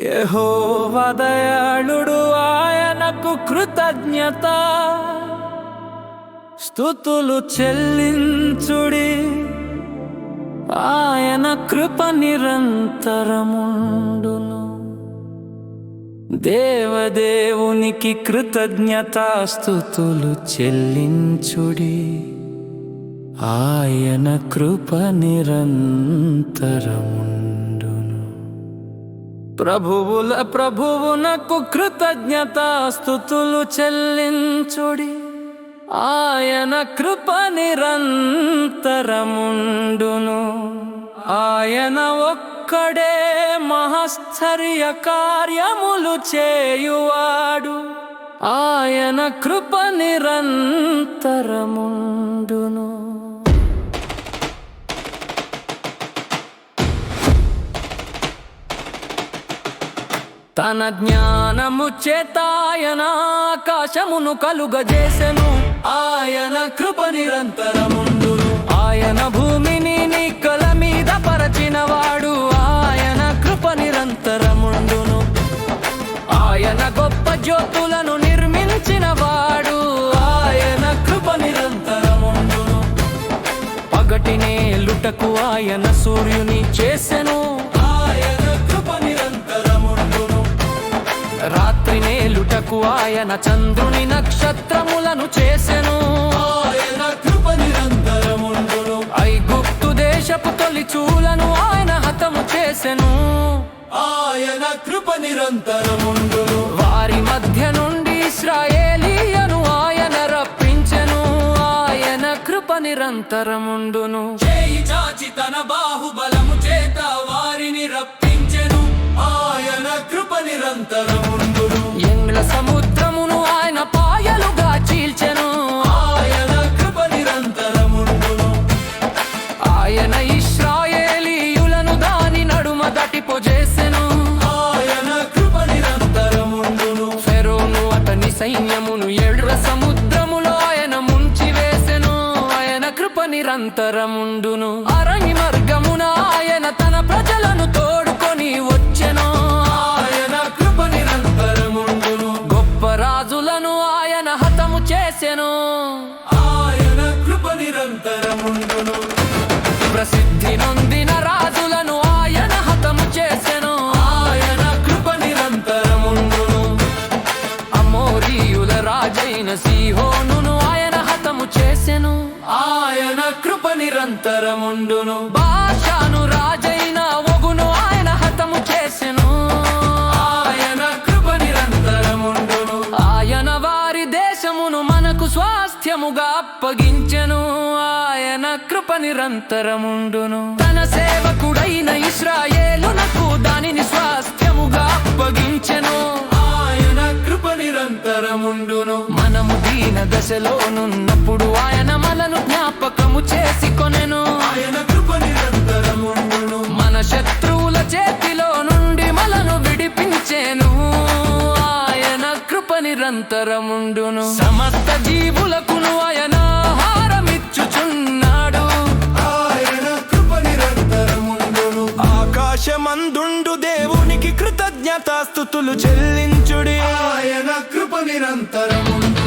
యహోవదయాళుడు ఆయనకు కృతజ్ఞత. స్థుతులు చెల్లించుడి ఆయన కృప నిరంతరముండును. దేవదేవునికి కృతజ్ఞతాస్థుతులు చెల్లించుడి ఆయన కృప నిరంతరముండు ప్రభువుల ప్రభువునకు కృతజ్ఞతాస్థుతులు చెల్లించుడి. ఆయన కృప నిరంతరముండును. ఆయన ఒక్కడే మహశ్చర్య కార్యములు చేయువాడు. ఆయన కృప నిరంతరముండు. తన జ్ఞానము చేత ఆయన ఆకాశమును కలుగజేసెను. ఆయన కృప నిరంతరముండును. ఆయన భూమిని నిక్కల మీద పరచినవాడు. ఆయన కృప నిరంతరముండును. ఆయన గొప్ప జ్యోతులను నిర్మించిన వాడు ఆయన కృప నిరంతరముండును. పగటినే లుటకు ఆయన సూర్యుని చేసెను. నేలుటకు ఆయన చంద్రుని నక్షత్రములను చేసెను. ఆయన కృప నిరంతరముండును ఐగుప్తు దేశపు తొలి చూలను ఆయన హతము చేసెను. ఆయన కృప నిరంతరముండును వారి మధ్య నుండి ఇస్రాయేలీయను ఆయన రప్పించెను. ఆయన కృప నిరంతరముండును చేయి చాచి తన బాహుబలము చేత వారిని రప్పించెను. ఆయన కృప నిరంతరముండును అతని ఎడ్ర సముద్రములో ఆయన ముంచివేసెను ఆయన కృప నిరంతరముండును. అరణి మార్గమున ఆయన తన ప్రజలను తోడుకొని వచ్చెను. ఆయన కృప నిరంతరముండును. గొప్ప రాజులను ఆయన హతము చేసెను. ఆయన కృప నిరంతరముండును. ప్రసిద్ధి నొందిన రాజులను రాజైన సీహోనును ఆయన హతము చేసెను. ఆయన కృప నిరంతరముండును. భాషను రాజైన ఒగును ఆయన హతము చేసెను. ఆయన కృప నిరంతరముండును. ఆయన వారి దేశమును మనకు స్వాస్థ్యముగా అప్పగించెను. ఆయన కృప నిరంతరముండును. తన సేవకుడైన ఇస్రాయేల్ దశలోనున్నప్పుడు ఆయన మనను జ్ఞాపకము చేసి కొనెను. ఆయన కృప నిరంతరముండును మన శత్రువుల చేతిలో నుండి మనను విడిపించెను. ఆయన కృప నిరంతరముండును సమస్త జీవులకును ఆయన ఆహారమిచ్చుచున్నాడు ఆయన కృప నిరంతరముండును ఆకాశమందుండు దేవునికి కృతజ్ఞతాస్థుతులు చెల్లించుడి. ఆయన కృప నిరంతరముండును